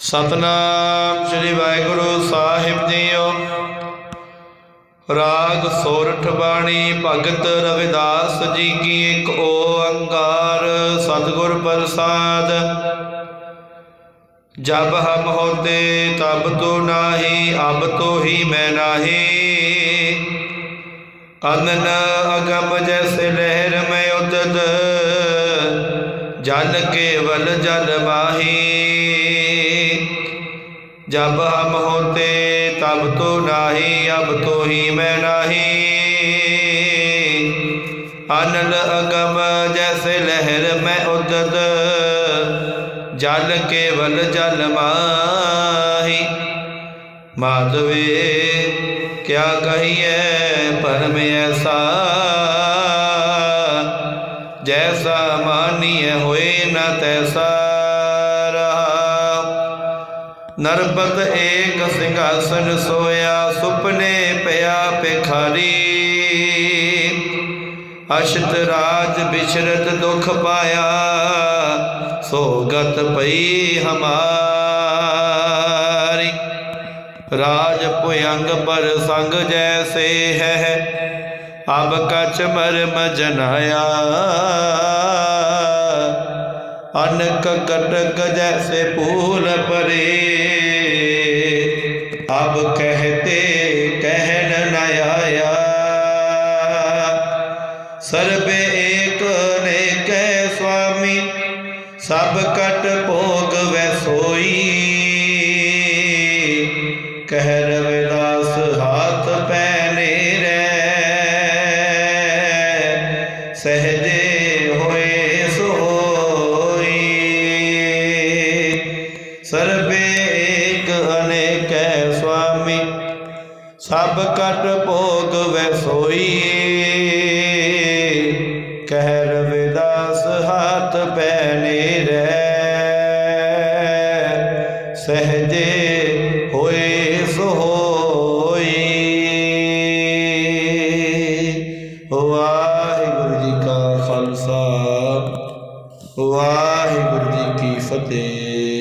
ਸਤਨਾਮ ਸ੍ਰੀ ਵਾਹਿਗੁਰੂ ਸਾਹਿਬ ਜੀਓ। ਰਾਗ ਸੋਰਠ ਬਾਣੀ ਭਗਤ ਰਵਿਦਾਸ ਜੀ ਕੀ ਇੱਕ ਓੰਕਾਰ ਸਤਿਗੁਰ ਪ੍ਰਸਾਦ। ਜਬ ਹਮ ਹੋਤੇ ਤਬ ਤੋ ਨਾਹੀ, ਅਬ ਤੋ ਹੀ ਮੈਂ ਨਾਹੀ। ਅਨਨ ਅਗਮ ਜੈਸੇ ਲਹਿਰ ਮੈਂ ਉਦਦ ਜਲ ਕੇਵਲ ਜਲ ਮਾਹੀ। ਜਬ ਹਮ ਹੋਤੇ ਤਬ ਤੋ ਨਾਹੀ, ਅਬ ਤੋ ਹੀ ਮੈਂ ਨਾਹੀ। ਅਨਲ ਅਗਮ ਜੈਸੇ ਲਹਿਰ ਮੈਂ ਉਦਦ, ਜਲ ਕੇਵਲ ਜਲ ਮਾਹੀ। ਮਾਧਵੇ, ਕਿਆ ਕਹੀਏ ਪਰਮ ਐਸਾ? ਜੈਸਾ ਮਾਨੀਏ ਹੋਏ ਨਾ ਤੈਸਾ। ਨਰਪਤ ਏਕ ਸਿੰਘਾਸਨ ਸੋਇਆ, ਸੁਪਨੇ ਪਿਆ ਪਿਖਾਰੀ ਅਸ਼ਤ ਰਾਜ ਬਿਸ਼ਰਤ ਦੁਖ ਪਾਇਆ, ਸੋਗਤ ਪਈ ਹਮਾਰੀ। ਰਾਜ ਪੁਯੰਗ ਪਰ ਸੰਗ ਜੈਸੇ ਹੈ, ਅਬ ਕਛ ਮਰਮ ਜਨਾਇਆ। ਅਨਕ ਕਟਕ ਜੈਸੇ ਫੂਲ ਪਰੇ। ਅਬ ਕਹਤੇ ਕਹਿਨ ਨ ਆਇਆ। ਸਰਬੇ ਏਕ ਅਨੇਕੈ ਸੁਆਮੀ, ਸਭ ਕਟ ਭੋਗ ਵੈ ਸੋਈ। ਕਹਿ ਰਵਿਦਾਸ ਹਾਥ ਪੈਨੇ ਰਹਿ। ਸਹਜੇ ਸਰਬੇ ਏਕ ਅਨੇਕੈ ਸੁਆਮੀ, ਸਭ ਕਟ ਭੋਗ ਵੈ ਸੋਈ ਕਹਿ ਰਵਿਦਾਸ ਹੱਥ ਪੈਨੇ ਰਹਿ, ਸਹਜੇ ਹੋਏ ਸੋਈ ਵਾਹਿਗੁਰੂ ਜੀ ਕਾ ਖਾਲਸਾ, ਵਾਹਿਗੁਰੂ ਜੀ ਕੀ ਫਤਿਹ।